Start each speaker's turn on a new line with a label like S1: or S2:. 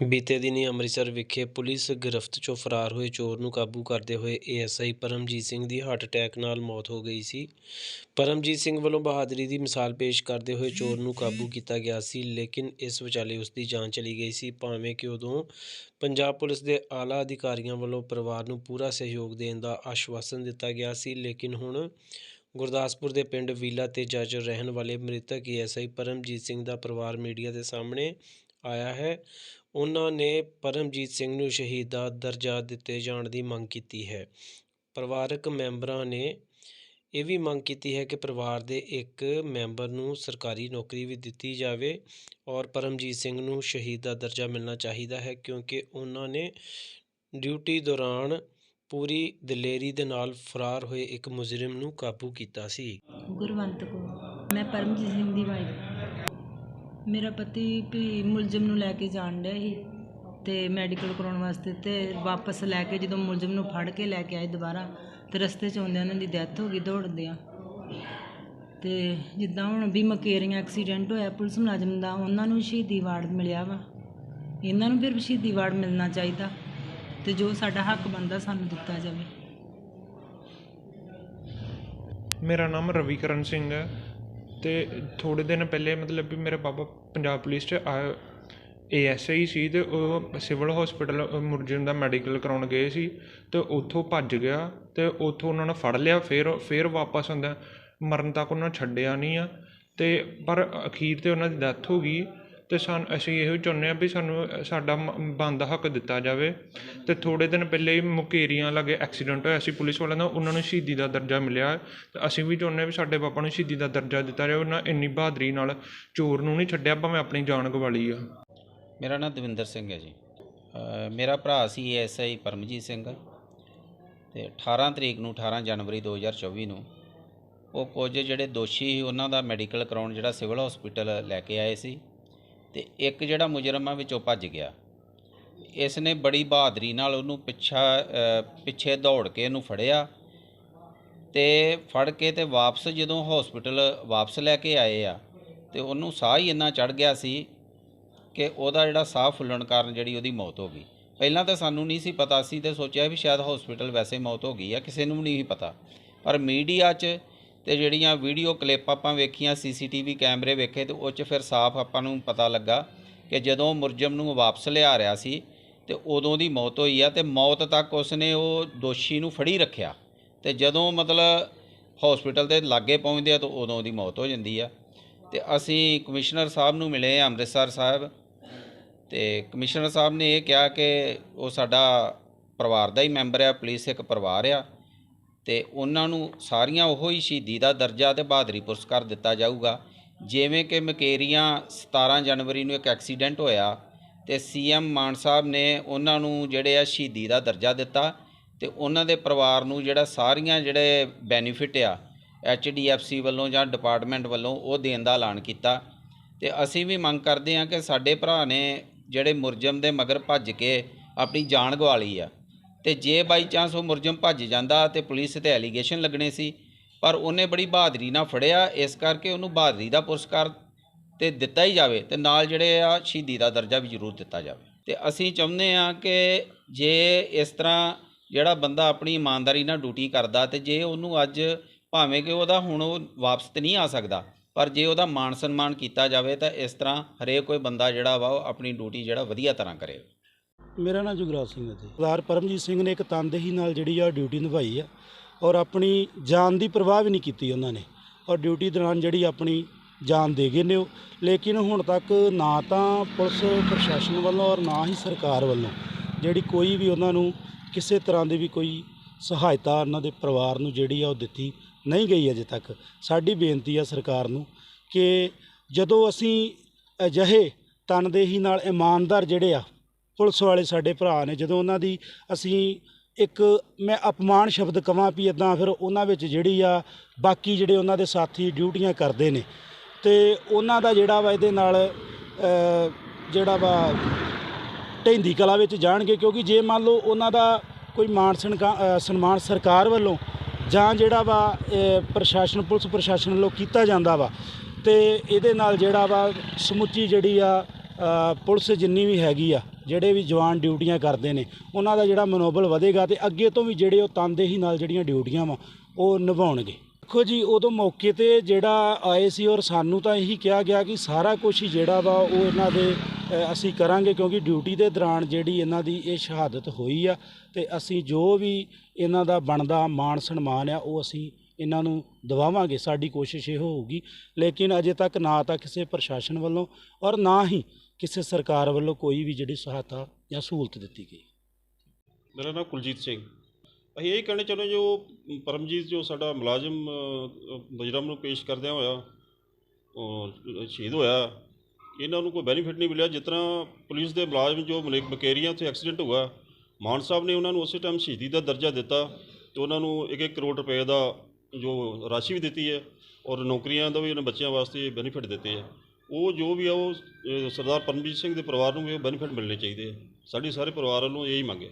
S1: ਬੀਤੇ ਦਿਨੀ ਅੰਮ੍ਰਿਤਸਰ ਵਿਖੇ ਪੁਲਿਸ ਗ੍ਰਿਫਤ 'ਚੋਂ ਫਰਾਰ ਹੋਏ ਚੋਰ ਨੂੰ ਕਾਬੂ ਕਰਦੇ ਹੋਏ ਏਐਸਆਈ ਪਰਮਜੀਤ ਸਿੰਘ ਦੀ ਹਾਰਟ ਅਟੈਕ ਨਾਲ ਮੌਤ ਹੋ ਗਈ ਸੀ। ਪਰਮਜੀਤ ਸਿੰਘ ਵੱਲੋਂ ਬਹਾਦਰੀ ਦੀ ਮਿਸਾਲ ਪੇਸ਼ ਕਰਦੇ ਹੋਏ ਚੋਰ ਨੂੰ ਕਾਬੂ ਕੀਤਾ ਗਿਆ ਸੀ, ਲੇਕਿਨ ਇਸ ਵਿਚਾਲੇ ਉਸ ਦੀ ਜਾਨ ਚਲੀ ਗਈ ਸੀ। ਭਾਵੇਂ ਕਿ ਉਦੋਂ ਪੰਜਾਬ ਪੁਲਿਸ ਦੇ ਆਲਾ ਅਧਿਕਾਰੀਆਂ ਵੱਲੋਂ ਪਰਿਵਾਰ ਨੂੰ ਪੂਰਾ ਸਹਿਯੋਗ ਦੇਣ ਦਾ ਆਸ਼ਵਾਸਨ ਦਿੱਤਾ ਗਿਆ ਸੀ, ਲੇਕਿਨ ਹੁਣ ਗੁਰਦਾਸਪੁਰ ਦੇ ਪਿੰਡ ਵੀਲਾ ਤੇ ਜੱਜ ਰਹਿਣ ਵਾਲੇ ਮ੍ਰਿਤਕ ਏਐਸਆਈ ਪਰਮਜੀਤ ਸਿੰਘ ਦਾ ਪਰਿਵਾਰ ਮੀਡੀਆ ਦੇ ਸਾਹਮਣੇ ਆਇਆ ਹੈ। ਉਹਨਾਂ ਨੇ ਪਰਮਜੀਤ ਸਿੰਘ ਨੂੰ ਸ਼ਹੀਦ ਦਾ ਦਰਜਾ ਦਿੱਤੇ ਜਾਣ ਦੀ ਮੰਗ ਕੀਤੀ ਹੈ। ਪਰਿਵਾਰਕ ਮੈਂਬਰਾਂ ਨੇ ਇਹ ਵੀ ਮੰਗ ਕੀਤੀ ਹੈ ਕਿ ਪਰਿਵਾਰ ਦੇ ਇੱਕ ਮੈਂਬਰ ਨੂੰ ਸਰਕਾਰੀ ਨੌਕਰੀ ਵੀ ਦਿੱਤੀ ਜਾਵੇ ਔਰ ਪਰਮਜੀਤ ਸਿੰਘ ਨੂੰ ਸ਼ਹੀਦ ਦਾ ਦਰਜਾ ਮਿਲਣਾ ਚਾਹੀਦਾ ਹੈ ਕਿਉਂਕਿ ਉਹਨਾਂ ਨੇ ਡਿਊਟੀ ਦੌਰਾਨ ਪੂਰੀ ਦਲੇਰੀ ਦੇ ਨਾਲ ਫਰਾਰ ਹੋਏ ਇੱਕ ਮੁਜਰਮ ਨੂੰ ਕਾਬੂ ਕੀਤਾ ਸੀ।
S2: ਗੁਰਵੰਤ ਕੌਰ, ਮੈਂ ਪਰਮਜੀਤ ਸਿੰਘ ਦੀ ਵਾਈਫ। ਮੇਰਾ ਪਤੀ ਵੀ ਮੁਲਜ਼ਮ ਨੂੰ ਲੈ ਕੇ ਜਾਣ ਡਿਆ ਸੀ ਅਤੇ ਮੈਡੀਕਲ ਕਰਵਾਉਣ ਵਾਸਤੇ ਅਤੇ ਵਾਪਸ ਲੈ ਕੇ ਜਦੋਂ ਮੁਲਜ਼ਮ ਨੂੰ ਫੜ ਕੇ ਲੈ ਕੇ ਆਏ ਦੁਬਾਰਾ ਅਤੇ ਰਸਤੇ 'ਚ ਆਉਂਦਿਆਂ ਉਹਨਾਂ ਦੀ ਡੈਥ ਹੋ ਗਈ ਦੌੜਦਿਆਂ ਅਤੇ ਜਿੱਦਾਂ ਹੁਣ ਵੀ ਮਕੇਰੀਆਂ ਐਕਸੀਡੈਂਟ ਹੋਇਆ, ਪੁਲਿਸ ਮੁਲਾਜ਼ਮ ਦਾ, ਉਹਨਾਂ ਨੂੰ ਸ਼ਹੀਦੀ ਵਾਰਡ ਮਿਲਿਆ ਵਾ। ਇਹਨਾਂ ਨੂੰ ਫਿਰ ਸ਼ਹੀਦੀ ਵਾਰਡ ਮਿਲਣਾ ਚਾਹੀਦਾ ਅਤੇ ਜੋ ਸਾਡਾ ਹੱਕ ਬਣਦਾ ਸਾਨੂੰ ਦਿੱਤਾ ਜਾਵੇ।
S3: ਮੇਰਾ ਨਾਮ ਰਵੀਕਰਨ ਸਿੰਘ ਹੈ। ਅਤੇ ਥੋੜ੍ਹੇ ਦਿਨ ਪਹਿਲੇ ਮਤਲਬ ਵੀ ਮੇਰੇ ਪਾਪਾ ਪੰਜਾਬ ਪੁਲਿਸ 'ਚ ਏ ਐਸ ਆਈ ਸੀ ਅਤੇ ਉਹ ਸਿਵਲ ਹੋਸਪਿਟਲ ਮੁਰਜਨ ਦਾ ਮੈਡੀਕਲ ਕਰਵਾਉਣ ਗਏ ਸੀ ਅਤੇ ਉੱਥੋਂ ਭੱਜ ਗਿਆ ਅਤੇ ਉੱਥੋਂ ਉਹਨਾਂ ਨੇ ਫੜ ਲਿਆ, ਫਿਰ ਫਿਰ ਵਾਪਸ ਆਉਂਦਾ। ਮਰਨ ਤੱਕ ਉਹਨਾਂ ਛੱਡਿਆ ਨਹੀਂ ਆ ਅਤੇ ਪਰ ਅਖੀਰ ਤੇ ਉਹਨਾਂ ਦੀ ਡੈਥ ਹੋ ਗਈ। ਅਤੇ ਸਾਨੂੰ, ਅਸੀਂ ਇਹੋ ਚਾਹੁੰਦੇ ਹਾਂ ਵੀ ਸਾਨੂੰ ਸਾਡਾ ਬੰਦ ਹੱਕ ਦਿੱਤਾ ਜਾਵੇ। ਅਤੇ ਥੋੜ੍ਹੇ ਦਿਨ ਪਹਿਲੇ ਹੀ ਮੁਕੇਰੀਆਂ ਲਾਗੇ ਐਕਸੀਡੈਂਟ ਹੋਇਆ ਸੀ ਪੁਲਿਸ ਵਾਲਿਆਂ ਦਾ, ਉਹਨਾਂ ਨੂੰ ਸ਼ਹੀਦੀ ਦਾ ਦਰਜਾ ਮਿਲਿਆ। ਅਤੇ ਅਸੀਂ ਵੀ ਚਾਹੁੰਦੇ ਹਾਂ ਵੀ ਸਾਡੇ ਪਾਪਾ ਨੂੰ ਸ਼ਹੀਦੀ ਦਾ ਦਰਜਾ ਦਿੱਤਾ ਜਾਵੇ, ਉਹਨਾਂ ਇੰਨੀ ਬਹਾਦਰੀ ਨਾਲ ਚੋਰ ਨੂੰ ਨਹੀਂ ਛੱਡਿਆ, ਭਾਵੇਂ ਆਪਣੀ ਜਾਨ ਗਵਾਲੀ ਆ।
S4: ਮੇਰਾ ਨਾਮ ਦਵਿੰਦਰ ਸਿੰਘ ਹੈ ਜੀ। ਮੇਰਾ ਭਰਾ ਸੀ ਐਸਆਈ ਪਰਮਜੀਤ ਸਿੰਘ। ਤੇ 18 ਤਰੀਕ ਨੂੰ 18 ਜਨਵਰੀ 2024 ਨੂੰ ਉਹ ਕੁਝ ਜਿਹੜੇ ਦੋਸ਼ੀ ਸੀ, ਉਹਨਾਂ ਦਾ ਮੈਡੀਕਲ ਕਰਾਉਣ ਜਿਹੜਾ ਸਿਵਲ ਹਸਪੀਟਲ ਲੈ ਕੇ ਆਏ ਸੀ। ਤੇ ਇੱਕ ਜਿਹੜਾ ਮੁਜਰਮ ਆ ਵਿੱਚੋਂ ਭੱਜ ਗਿਆ। ਇਸ ਨੇ ਬੜੀ ਬਹਾਦਰੀ ਨਾਲ ਉਹਨੂੰ ਪਿੱਛਾ ਪਿੱਛੇ ਦੌੜ ਕੇ ਇਹਨੂੰ ਫੜਿਆ ਤੇ ਫੜ ਕੇ ਤੇ ਵਾਪਸ ਜਦੋਂ ਹਸਪੀਟਲ ਵਾਪਸ ਲੈ ਕੇ ਆਏ ਆ ਤੇ ਉਹਨੂੰ ਸਾਹ ਹੀ ਇੰਨਾ ਚੜ ਗਿਆ ਸੀ ਕਿ ਉਹਦਾ ਜਿਹੜਾ ਸਾਹ ਫੁੱਲਣ ਕਾਰਨ ਜਿਹੜੀ ਉਹਦੀ ਮੌਤ ਹੋ ਗਈ। ਪਹਿਲਾਂ ਤਾਂ ਸਾਨੂੰ ਨਹੀਂ ਸੀ ਪਤਾ ਸੀ ਤੇ ਸੋਚਿਆ ਵੀ ਸ਼ਾਇਦ ਹਸਪੀਟਲ ਵੈਸੇ ਮੌਤ ਹੋ ਗਈ ਆ, ਕਿਸੇ ਨੂੰ ਨਹੀਂ ਸੀ ਪਤਾ। ਪਰ ਮੀਡੀਆ 'ਚ ਤੇ ਜਿਹੜੀਆਂ ਵੀਡੀਓ ਕਲਿੱਪ ਆਪਾਂ ਵੇਖੀਆਂ, ਸੀਸੀਟੀਵੀ ਕੈਮਰੇ ਵੇਖੇ ਤੇ ਉਹ 'ਚ ਫਿਰ ਸਾਫ਼ ਆਪਾਂ ਨੂੰ ਪਤਾ ਲੱਗਾ ਕਿ ਜਦੋਂ ਮੁਰਜਮ ਨੂੰ ਵਾਪਸ ਲਿਆ ਰਿਹਾ ਸੀ ਤੇ ਉਦੋਂ ਦੀ ਮੌਤ ਹੋਈ ਆ ਤੇ ਮੌਤ ਤੱਕ ਉਸਨੇ ਉਹ ਦੋਸ਼ੀ ਨੂੰ ਫੜੀ ਰੱਖਿਆ। ਤੇ ਜਦੋਂ ਮਤਲਬ ਹਸਪੀਟਲ ਦੇ ਲਾਗੇ ਪਹੁੰਚਦੇ ਆ ਤਾਂ ਉਦੋਂ ਉਹਦੀ ਮੌਤ ਹੋ ਜਾਂਦੀ ਆ। ਤੇ ਅਸੀਂ ਕਮਿਸ਼ਨਰ ਸਾਹਿਬ ਨੂੰ ਮਿਲੇ ਆ, ਅੰਮ੍ਰਿਤਸਰ ਸਾਹਿਬ। ਤੇ ਕਮਿਸ਼ਨਰ ਸਾਹਿਬ ਨੇ ਇਹ ਕਿਹਾ ਕਿ ਉਹ ਸਾਡਾ ਪਰਿਵਾਰ ਦਾ ਹੀ ਮੈਂਬਰ ਆ, ਪੁਲਿਸ ਇੱਕ ਪਰਿਵਾਰ ਆ। ਤੇ ਉਹਨਾਂ ਨੂੰ ਸਾਰੀਆਂ ਉਹੋ ਹੀ ਸ਼ਹੀਦੀ ਦਾ ਦਰਜਾ ਤੇ ਬਹਾਦਰੀ ਪੁਰਸਕਾਰ ਦਿੱਤਾ ਜਾਊਗਾ। ਜਿਵੇਂ ਕਿ ਮਕੇਰੀਆਂ 17 ਜਨਵਰੀ ਨੂੰ ਇੱਕ ਐਕਸੀਡੈਂਟ ਹੋਇਆ ਤੇ ਸੀਐਮ ਮਾਨ ਸਾਹਿਬ ਨੇ ਉਹਨਾਂ ਨੂੰ ਜਿਹੜੇ ਆ ਸ਼ਹੀਦੀ ਦਾ ਦਰਜਾ ਦਿੱਤਾ ਤੇ ਉਹਨਾਂ ਦੇ ਪਰਿਵਾਰ ਨੂੰ ਜਿਹੜਾ ਸਾਰੀਆਂ ਜਿਹੜੇ ਬੈਨੀਫਿਟ ਆ ਐਚਡੀਐਫਸੀ ਵੱਲੋਂ ਜਾਂ ਡਿਪਾਰਟਮੈਂਟ ਵੱਲੋਂ ਉਹ ਦੇਣ ਦਾ ਐਲਾਨ ਕੀਤਾ। ਤੇ ਅਸੀਂ ਵੀ ਮੰਗ ਕਰਦੇ ਹਾਂ ਕਿ ਸਾਡੇ ਭਰਾ ਨੇ ਜਿਹੜੇ ਮੁਰਜਮ ਦੇ ਮਗਰ ਭੱਜ ਕੇ ਆਪਣੀ ਜਾਨ ਗਵਾ ਲਈ ਆ। ਤੇ ਜੇ ਬਾਈ ਚਾਂਸ ਉਹ ਮੁਰਜਮ ਭੱਜ ਜਾਂਦਾ ਤੇ ਪੁਲਿਸ ਤੇ ਐਲੀਗੇਸ਼ਨ ਲੱਗਣੇ ਸੀ, ਪਰ ਉਹਨੇ ਬੜੀ ਬਹਾਦਰੀ ਨਾਲ ਫੜਿਆ, ਇਸ ਕਰਕੇ ਉਹਨੂੰ ਬਹਾਦਰੀ ਦਾ ਪੁਰਸਕਾਰ ਤੇ ਦਿੱਤਾ ਹੀ ਜਾਵੇ ਤੇ ਨਾਲ ਜਿਹੜੇ ਆ ਸ਼ਹੀਦੀ ਦਾ ਦਰਜਾ ਵੀ ਜ਼ਰੂਰ ਦਿੱਤਾ ਜਾਵੇ। ਤੇ ਅਸੀਂ ਚਾਹੁੰਦੇ ਆ ਕਿ ਜੇ ਇਸ ਤਰ੍ਹਾਂ ਜਿਹੜਾ ਬੰਦਾ ਆਪਣੀ ਇਮਾਨਦਾਰੀ ਨਾਲ ਡਿਊਟੀ ਕਰਦਾ ਤੇ ਜੇ ਉਹਨੂੰ ਅੱਜ ਭਾਵੇਂ ਕਿ ਉਹਦਾ ਹੁਣ ਉਹ ਵਾਪਸ ਤੇ ਨਹੀਂ ਆ ਸਕਦਾ, ਪਰ ਜੇ ਉਹਦਾ ਮਾਣ ਸਨਮਾਨ ਕੀਤਾ ਜਾਵੇ ਤਾਂ ਇਸ ਤਰ੍ਹਾਂ ਹਰੇਕ ਕੋਈ ਬੰਦਾ ਜਿਹੜਾ ਵਾ ਉਹ ਆਪਣੀ ਡਿਊਟੀ ਜਿਹੜਾ ਵਧੀਆ ਤਰ੍ਹਾਂ ਕਰੇ।
S5: ਮੇਰਾ ਨਾਮ ਜੁਗਰਾਜ ਸਿੰਘ ਹੈ ਜੀ। ਸਰਦਾਰ ਪਰਮਜੀਤ ਸਿੰਘ ਨੇ ਇੱਕ ਤਨਦੇਹੀ ਨਾਲ ਜਿਹੜੀ ਆ ਡਿਊਟੀ ਨਿਭਾਈ ਆ ਔਰ ਆਪਣੀ ਜਾਨ ਦੀ ਪਰਵਾਹ ਵੀ ਨਹੀਂ ਕੀਤੀ ਉਹਨਾਂ ਨੇ ਔਰ ਡਿਊਟੀ ਦੌਰਾਨ ਜਿਹੜੀ ਆਪਣੀ ਜਾਨ ਦੇ ਗਏ ਨੇ ਉਹ। ਲੇਕਿਨ ਹੁਣ ਤੱਕ ਨਾ ਤਾਂ ਪੁਲਿਸ ਪ੍ਰਸ਼ਾਸਨ ਵੱਲੋਂ ਔਰ ਨਾ ਹੀ ਸਰਕਾਰ ਵੱਲੋਂ ਜਿਹੜੀ ਕੋਈ ਵੀ ਉਹਨਾਂ ਨੂੰ ਕਿਸੇ ਤਰ੍ਹਾਂ ਦੀ ਵੀ ਕੋਈ ਸਹਾਇਤਾ ਉਹਨਾਂ ਦੇ ਪਰਿਵਾਰ ਨੂੰ ਜਿਹੜੀ ਆ ਉਹ ਦਿੱਤੀ ਨਹੀਂ ਗਈ ਅਜੇ ਤੱਕ। ਸਾਡੀ ਬੇਨਤੀ ਆ ਸਰਕਾਰ ਨੂੰ ਕਿ ਜਦੋਂ ਅਸੀਂ ਅਜਿਹੇ ਤਨਦੇਹੀ ਨਾਲ ਇਮਾਨਦਾਰ ਜਿਹੜੇ ਆ ਪੁਲਿਸ ਵਾਲੇ ਸਾਡੇ ਭਰਾ ਨੇ, ਜਦੋਂ ਉਹਨਾਂ ਦੀ ਅਸੀਂ ਇੱਕ ਮੈਂ ਅਪਮਾਨ ਸ਼ਬਦ ਕਵਾਂ ਵੀ ਇਦਾਂ ਫਿਰ ਉਹਨਾਂ ਵਿੱਚ ਜਿਹੜੀ ਆ, ਬਾਕੀ ਜਿਹੜੇ ਉਹਨਾਂ ਦੇ ਸਾਥੀ ਡਿਊਟੀਆਂ ਕਰਦੇ ਨੇ। ਤੇ ਉਹਨਾਂ ਦਾ ਜਿਹੜਾ ਵਾ ਇਹਦੇ ਨਾਲ ਜਿਹੜਾ ਵਾ ਢੈਂਦੀ ਕਲਾ ਵਿੱਚ ਜਾਣਗੇ, ਕਿਉਂਕਿ ਜੇ ਮੰਨ ਲਓ ਉਹਨਾਂ ਦਾ ਕੋਈ ਮਾਣ ਸਨਕਾ- ਸਨਮਾਨ ਸਰਕਾਰ ਵੱਲੋਂ ਜਾਂ ਜਿਹੜਾ ਵਾ ਪ੍ਰਸ਼ਾਸਨ, ਪੁਲਿਸ ਪ੍ਰਸ਼ਾਸਨ ਵੱਲੋਂ ਕੀਤਾ ਜਾਂਦਾ ਵਾ, ਤੇ ਇਹਦੇ ਨਾਲ ਜਿਹੜਾ ਵਾ ਸਮੁੱਚੀ ਜਿਹੜੀ ਆ ਪੁਲਿਸ ਜਿੰਨੀ ਵੀ ਹੈਗੀ ਆ, ਜਿਹੜੇ ਵੀ ਜਵਾਨ ਡਿਊਟੀਆਂ ਕਰਦੇ ਨੇ, ਉਹਨਾਂ ਦਾ ਜਿਹੜਾ ਮਨੋਬਲ ਵਧੇਗਾ ਤੇ ਅੱਗੇ ਤੋਂ ਵੀ ਜਿਹੜੇ ਉਹ ਤਨਦੇਹੀ ਨਾਲ ਜਿਹੜੀਆਂ ਡਿਊਟੀਆਂ ਵਾ, ਉਹ ਨਿਭਾਉਣਗੇ। ਦੇਖੋ ਜੀ, ਉਦੋਂ ਮੌਕੇ ਤੇ ਜਿਹੜਾ ਆਏ ਸੀ ਔਰ ਸਾਨੂੰ ਤਾਂ ਇਹੀ ਕਿਹਾ ਗਿਆ ਕਿ ਸਾਰਾ ਕੁਝ ਹੀ ਜਿਹੜਾ ਵਾ, ਉਹ ਇਹਨਾਂ ਦੇ ਅਸੀਂ ਕਰਾਂਗੇ ਕਿਉਂਕਿ ਡਿਊਟੀ ਦੇ ਦੌਰਾਨ ਜਿਹੜੀ ਇਹਨਾਂ ਦੀ ਇਹ ਸ਼ਹਾਦਤ ਹੋਈ ਆ ਤੇ ਅਸੀਂ ਜੋ ਵੀ ਇਹਨਾਂ ਦਾ ਬਣਦਾ ਮਾਣ ਸਨਮਾਨ ਆ, ਉਹ ਅਸੀਂ ਇਹਨਾਂ ਨੂੰ ਦਵਾਵਾਂਗੇ। ਸਾਡੀ ਕੋਸ਼ਿਸ਼ ਇਹ ਹੋਊਗੀ, ਲੇਕਿਨ ਅਜੇ ਤੱਕ ਨਾ ਤਾਂ ਕਿਸੇ ਪ੍ਰਸ਼ਾਸਨ ਵੱਲੋਂ ਔਰ ਨਾ ਹੀ ਕਿਸੇ ਸਰਕਾਰ ਵੱਲੋਂ ਕੋਈ ਵੀ ਜਿਹੜੀ ਸਹਾਇਤਾ ਜਾਂ ਸਹੂਲਤ ਦਿੱਤੀ ਗਈ?
S6: ਮੇਰਾ ਨਾਮ ਕੁਲਜੀਤ ਸਿੰਘ। ਅਸੀਂ ਇਹ ਕਹਿਣਾ ਚਾਹੁੰਦੇ ਜੋ ਪਰਮਜੀਤ ਜੋ ਸਾਡਾ ਮੁਲਾਜ਼ਮ ਅ, ਮੁਜਰਮ ਨੂੰ ਪੇਸ਼ ਕਰਦਿਆਂ ਹੋਇਆ ਸ਼ਹੀਦ ਹੋਇਆ। ਇਹਨਾਂ ਨੂੰ ਕੋਈ ਬੈਨੀਫਿਟ ਨਹੀਂ ਮਿਲਿਆ। ਜਿਸ ਤਰ੍ਹਾਂ ਪੁਲਿਸ ਦੇ ਮੁਲਾਜ਼ਮ ਜੋ ਮਲੇਕ ਬਕੇਰੀਆਂ ਉੱਥੇ ਐਕਸੀਡੈਂਟ ਹੋਇਆ ਮਾਨ ਸਾਹਿਬ ਨੇ ਉਹਨਾਂ ਨੂੰ ਉਸੇ ਟਾਈਮ ਸ਼ਹੀਦੀ ਦਾ ਦਰਜਾ ਦਿੱਤਾ ਤੇ ਉਹਨਾਂ ਨੂੰ 1-1 ਕਰੋੜ ਰੁਪਏ ਦਾ ਜੋ ਰਾਸ਼ੀ ਵੀ ਦਿੱਤੀ ਹੈ ਔਰ ਨੌਕਰੀਆਂ ਦਾ ਵੀ ਉਹਨਾਂ ਬੱਚਿਆਂ ਵਾਸਤੇ ਬੈਨੀਫਿਟ ਦਿੱਤੇ ਹੈ। ਉਹ ਜੋ ਵੀ ਆ ਉਹ ਅ, ਸਰਦਾਰ ਪਰਮਜੀਤ ਸਿੰਘ ਦੇ ਪਰਿਵਾਰ ਨੂੰ ਵੀ ਉਹ ਬੈਨੀਫਿਟ ਮਿਲਣੇ ਚਾਹੀਦੇ ਆ। ਸਾਡੀ ਸਾਰੇ ਪਰਿਵਾਰ ਵੱਲੋਂ ਇਹੀ ਮੰਗ ਹੈ।